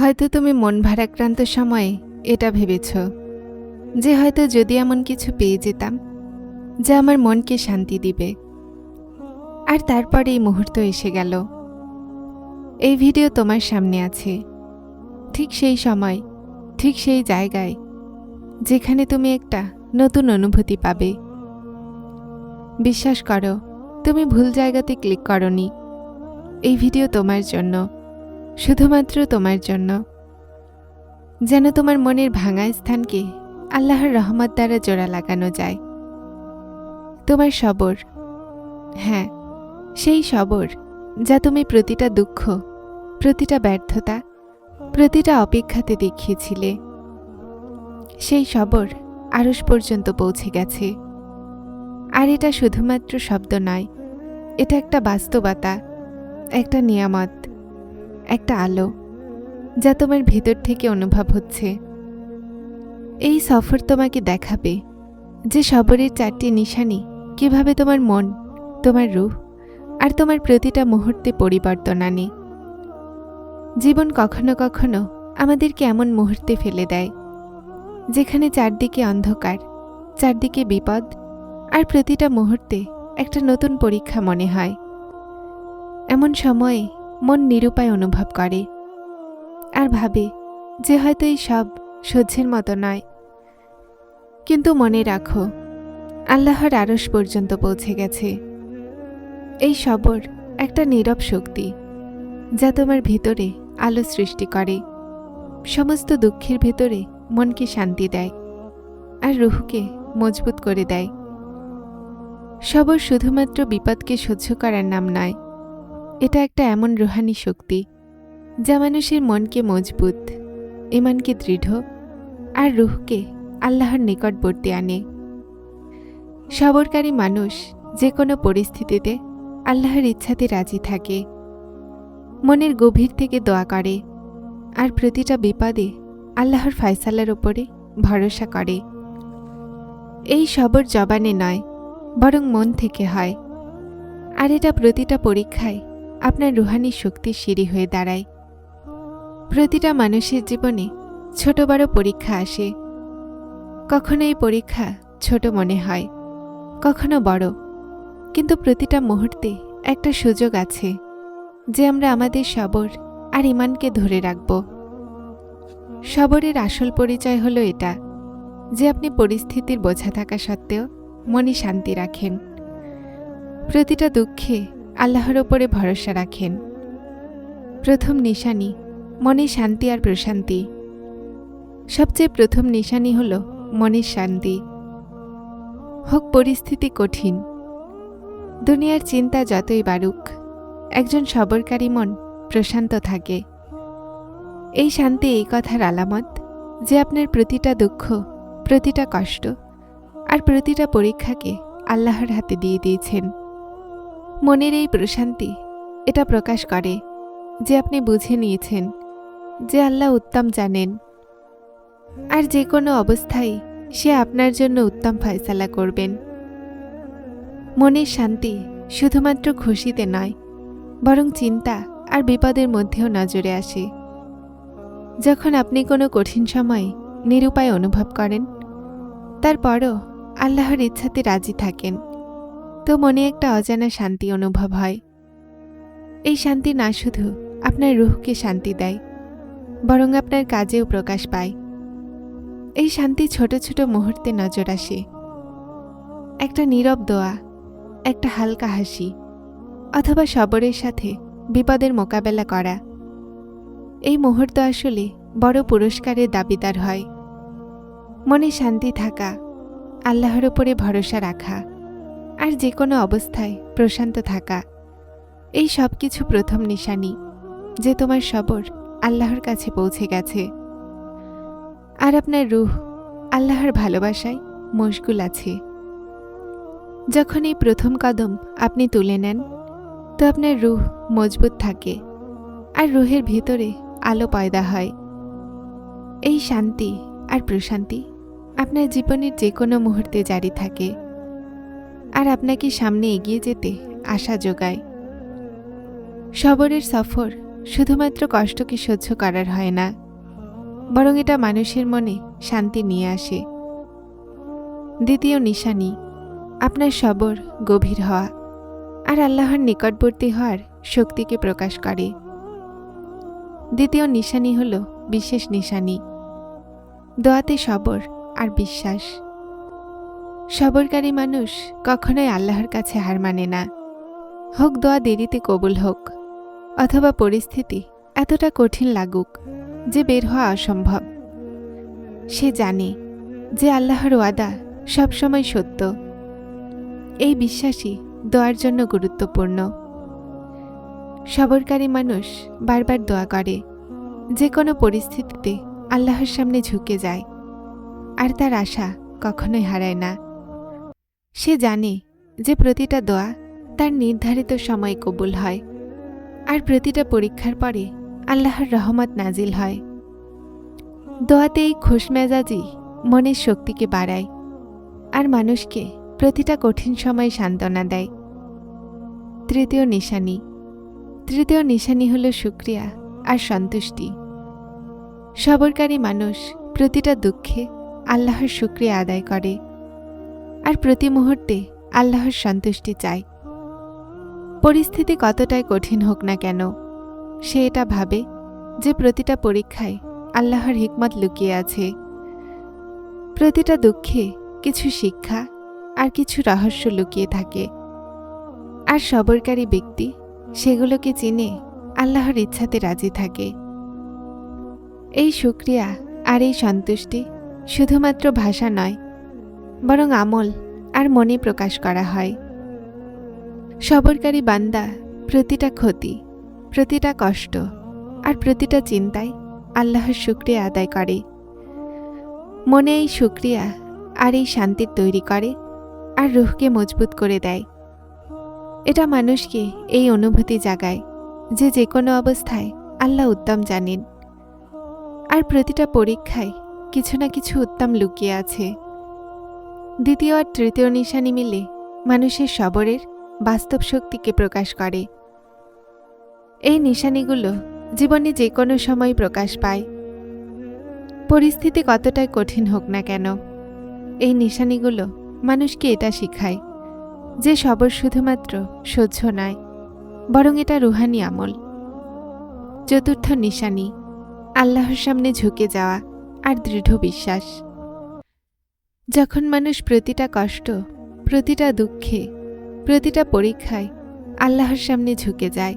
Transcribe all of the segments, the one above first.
হয়তো তুমি মন ভারাক্রান্ত সময়ে এটা ভেবেছ, যে হয়তো যদি এমন কিছু পেয়ে যেতাম, যা আমার মনকে শান্তি দিবে। আর তারপরে এই মুহূর্ত এসে গেল। এই ভিডিও তোমার সামনে আছে। ঠিক সেই সময়, ঠিক সেই জায়গায়, যেখানে তুমি একটা নতুন অনুভূতি পাবে। বিশ্বাস করো, তুমি ভুল জায়গাতে ক্লিক করনি। এই ভিডিও তোমার জন্য। শুধুমাত্র তোমার জন্য। যেন তোমার মনের ভাঙা স্থানকে আল্লাহর রহমত দ্বারা জোড়া লাগানো যায়। তোমার সবর। হ্যাঁ সেই সবর যা তুমি প্রতিটা দুঃখ, প্রতিটা ব্যর্থতা, প্রতিটা অপেক্ষাতে দেখিয়েছিলে। সেই সবর আরস পর্যন্ত পৌঁছে গেছে। আর এটা শুধুমাত্র শব্দ নয়, এটা একটা বাস্তবতা, একটা নিয়ামত। একটা আলো, যা তোমার ভেতর থেকে অনুভব হচ্ছে। এই সফর তোমাকে দেখাবে যে সবরের চারটি নিশানি কীভাবে তোমার মন, তোমার রূহ আর তোমার প্রতিটা মুহূর্তে পরিবর্তন আনে। জীবন কখনো কখনো আমাদেরকে এমন মুহূর্তে ফেলে দেয়, যেখানে চারদিকে অন্ধকার, চারদিকে বিপদ আর প্রতিটা মুহূর্তে একটা নতুন পরীক্ষা মনে হয়। এমন সময়ে মন নিরুপায় অনুভব করে। আর ভাবে যে হয়তো এই সব সহ্যের মতো নয়। কিন্তু মনে রাখো, আল্লাহর আরস পর্যন্ত পৌঁছে গেছে। এই সবর একটা নীরব শক্তি, যা তোমার ভিতরে আলো সৃষ্টি করে। সমস্ত দুঃখের ভেতরে মনকে শান্তি দেয় আর রুহকে মজবুত করে দেয়। সবর শুধুমাত্র বিপদকে সহ্য করার নাম নয় এটা একটা এমন রুহানি শক্তি, যা মানুষের মনকে মজবুত, ইমানকে দৃঢ়, আর রুহকে আল্লাহর নিকটবর্তী আনে। সবরকারী মানুষ যে কোনো পরিস্থিতিতে আল্লাহর ইচ্ছাতে রাজি থাকে, মনের গভীর থেকে দোয়া করে, আর প্রতিটা বিপদে আল্লাহর ফয়সালার ওপরে ভরসা করে। এই সবর জবানে নয়, বরং মন থেকে হয়, আর এটা প্রতিটা পরীক্ষায় আপনার রুহানি শক্তির সিঁড়ি হয়ে দাঁড়ায়। প্রতিটা মানুষের জীবনে ছোট বড় পরীক্ষা আসে। কখনো এই পরীক্ষা ছোট মনে হয়, কখনো বড়। কিন্তু প্রতিটা মুহূর্তে একটা সুযোগ আছে যে আমরা আমাদের সবর আর ইমানকে ধরে রাখব। সবরের আসল পরিচয় হলো এটা, যে আপনি পরিস্থিতির বোঝা থাকা সত্ত্বেও মনে শান্তি রাখেন। প্রতিটা দুঃখে আল্লাহর ওপরে ভরসা রাখেন। প্রথম নিশানি, মনে শান্তি আর প্রশান্তি। সবচেয়ে প্রথম নিশানি হল মনের শান্তি। হোক পরিস্থিতি কঠিন, দুনিয়ার চিন্তা যতই বাড়ুক, একজন সবরকারী মন প্রশান্ত থাকে। এই শান্তি এই কথার আলামত যে আপনার প্রতিটা দুঃখ, প্রতিটা কষ্ট আর প্রতিটা পরীক্ষাকে আল্লাহর হাতে দিয়ে দিয়েছেন। মনের এই প্রশান্তি, এটা প্রকাশ করে যে আপনি বুঝে নিয়েছেন যে আল্লাহ উত্তম জানেন। আর যে কোনো অবস্থায় সে আপনার জন্য উত্তম ফয়সালা করবেন। মনের শান্তি শুধুমাত্র খুশিতে নয়, বরং চিন্তা আর বিপদের মধ্যেও নজরে আসে। যখন আপনি কোনো কঠিন সময়ে নিরুপায় অনুভব করেন, তারপরও আল্লাহর ইচ্ছাতে রাজি থাকেন। তো মনে একটা অজানা শান্তি অনুভব হয়। এই শান্তি না শুধু আপনার রুহকে শান্তি দেয়, বরং আপনার কাজেও প্রকাশ পায়। এই শান্তি ছোট ছোট মুহূর্তে নজর আসে। একটা নীরব দোয়া, একটা হালকা হাসি, অথবা সবরের সাথে বিপদের মোকাবেলা করা। এই মুহূর্ত আসলে বড় পুরস্কারের দাবিদার হয়। মনে শান্তি থাকা, আল্লাহর উপরে ভরসা রাখা। আর যে কোনো অবস্থায় প্রশান্ত থাকা। এই সব কিছু প্রথম নিশানি, যে তোমার সবর আল্লাহর কাছে পৌঁছে গেছে। আর আপনার রুহ আল্লাহর ভালোবাসায় মশগুল আছে। যখন এই প্রথম কদম আপনি তুলে নেন, তো আপনার রুহ মজবুত থাকে আর রুহের ভিতরে আলো পয়দা হয়। এই শান্তি আর প্রশান্তি আপনার জীবনের যে কোনো মুহূর্তে জারি থাকে। আর আপনাকে সামনে এগিয়ে যেতে আশা যোগায়। সবরের সফর শুধুমাত্র কষ্টকে সহ্য করার হয় না, বরং এটা মানুষের মনে শান্তি নিয়ে আসে। দ্বিতীয় নিশানি, আপনার সবর গভীর হওয়া আর আল্লাহর নিকটবর্তী হওয়ার শক্তিকে প্রকাশ করে। দ্বিতীয় নিশানি হল বিশেষ নিশানি, দোয়াতে সবর আর বিশ্বাস। সবরকারী মানুষ কখনোই আল্লাহর কাছে হার মানে না। হোক দোয়া দেরিতে কবুল হোক, অথবা পরিস্থিতি এতটা কঠিন লাগুক যে বের হওয়া অসম্ভব। সে জানে যে আল্লাহর ওয়াদা সবসময় সত্য। এই বিশ্বাসই দোয়ার জন্য গুরুত্বপূর্ণ। সবরকারী মানুষ বারবার দোয়া করে, যে কোনো পরিস্থিতিতে আল্লাহর সামনে ঝুঁকে যায়, আর তার আশা কখনোই হারায় না। সে জানে যে প্রতিটা দোয়া তার নির্ধারিত সময় কবুল হয় আর প্রতিটা পরীক্ষার পরে আল্লাহর রহমত নাজিল হয়। দোয়াতে এই খুশমেজাজি মনের শক্তিকে বাড়ায় আর মানুষকে প্রতিটা কঠিন সময় সান্ত্বনা দেয়। তৃতীয় নিশানি। তৃতীয় নিশানি হল শুক্রিয়া আর সন্তুষ্টি। সবরকারী মানুষ প্রতিটা দুঃখে আল্লাহর শুক্রিয়া আদায় করে। আর প্রতি মুহূর্তে আল্লাহর সন্তুষ্টি চাই। পরিস্থিতি কতটাই কঠিন হোক না কেন, সে এটা ভাবে যে প্রতিটা পরীক্ষায় আল্লাহর হিকমত লুকিয়ে আছে। প্রতিটা দুঃখে কিছু শিক্ষা আর কিছু রহস্য লুকিয়ে থাকে। আর সবরকারী ব্যক্তি সেগুলোকে চিনে আল্লাহর ইচ্ছাতে রাজি থাকে। এই শুক্রিয়া আর এই সন্তুষ্টি শুধুমাত্র ভাষা নয় বরং আমল আর মনে প্রকাশ করা হয়। সবরকারী বান্দা প্রতিটা ক্ষতি, প্রতিটা কষ্ট আর প্রতিটা চিন্তায় আল্লাহর শুক্রিয়া আদায় করে। মনে এই শুক্রিয়া আর এই শান্তির তৈরি করে আর রুহকে মজবুত করে দেয়। এটা মানুষকে এই অনুভূতি জাগায় যে যে কোনো অবস্থায় আল্লাহ উত্তম জানেন। আর প্রতিটা পরীক্ষায় কিছু না কিছু উত্তম লুকিয়ে আছে। দ্বিতীয় আর তৃতীয় নিশানি মিলে মানুষের সবরের বাস্তব শক্তিকে প্রকাশ করে। এই নিশানিগুলো জীবনে যে কোনো সময় প্রকাশ পায়। পরিস্থিতি কতটাই কঠিন হোক না কেন, এই নিশানিগুলো মানুষকে এটা শিখায় যে সবর শুধুমাত্র সহ্য নয়, বরং এটা রুহানি আমল। চতুর্থ নিশানি, আল্লাহর সামনে ঝুঁকে যাওয়া আর দৃঢ় বিশ্বাস। যখন মানুষ প্রতিটা কষ্ট, প্রতিটা দুঃখে, প্রতিটা পরীক্ষায় আল্লাহর সামনে ঝুঁকে যায়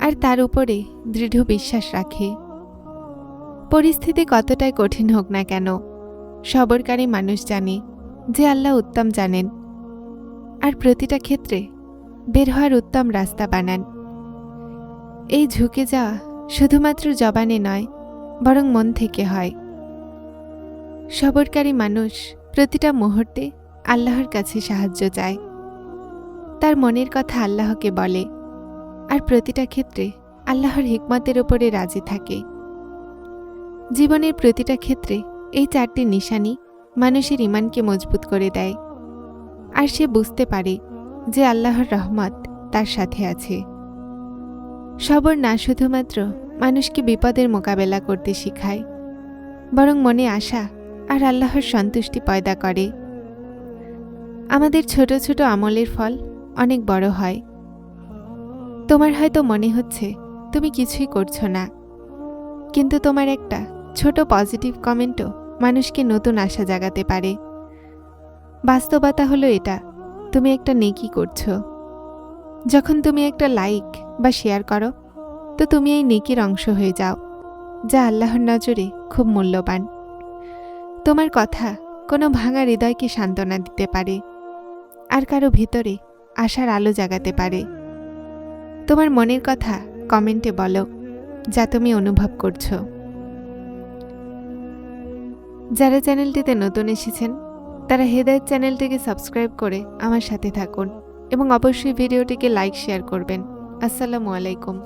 আর তার উপরে দৃঢ় বিশ্বাস রাখে। পরিস্থিতি কতটাই কঠিন হোক না কেন, সবরকারী মানুষ জানে যে আল্লাহ উত্তম জানেন আর প্রতিটা ক্ষেত্রে বের হওয়ার উত্তম রাস্তা বানান। এই ঝুঁকে যাওয়া শুধুমাত্র জবানে নয়, বরং মন থেকে হয়। সবরকারী মানুষ প্রতিটা মুহূর্তে আল্লাহর কাছে সাহায্য চায়। তার মনের কথা আল্লাহকে বলে আর প্রতিটা ক্ষেত্রে আল্লাহর হিকমতের ওপরে রাজি থাকে। জীবনের প্রতিটা ক্ষেত্রে এই চারটি নিশানি মানুষের ইমানকে মজবুত করে দেয়। আর সে বুঝতে পারে যে আল্লাহর রহমত তার সাথে আছে। সবর না শুধুমাত্র মানুষকে বিপদের মোকাবেলা করতে শিখায়, বরং মনে আশা আর আল্লাহর সন্তুষ্টি পয়দা করে। আমাদের ছোট ছোট আমলের ফল অনেক বড় হয়। তোমার হয়তো মনে হচ্ছে, তুমি কিছুই করছ না। কিন্তু তোমার একটা ছোট পজিটিভ কমেন্টও মানুষকে নতুন আশা জাগাতে পারে। বাস্তবতা হলো এটা, তুমি একটা নেকি করছ। যখন তুমি একটা লাইক বা শেয়ার করো, তো তুমি এই নেকির অংশ হয়ে যাও, যা আল্লাহর নজরে খুব মূল্যবান। তোমার কথা, কোনো ভাঙা হৃদয়কে সান্ত্বনা দিতে পারে। আর কারও ভিতরে আশার আলো জাগাতে পারে। তোমার মনের কথা কমেন্টে বলো, যা তুমি অনুভব করছ। যারা চ্যানেলটিতে নতুন এসেছেন, তারা হেদায়ত চ্যানেলটিকে সাবস্ক্রাইব করে আমার সাথে থাকুন এবং অবশ্যই ভিডিওটিকে লাইক, শেয়ার করবেন। আসসালামু আলাইকুম।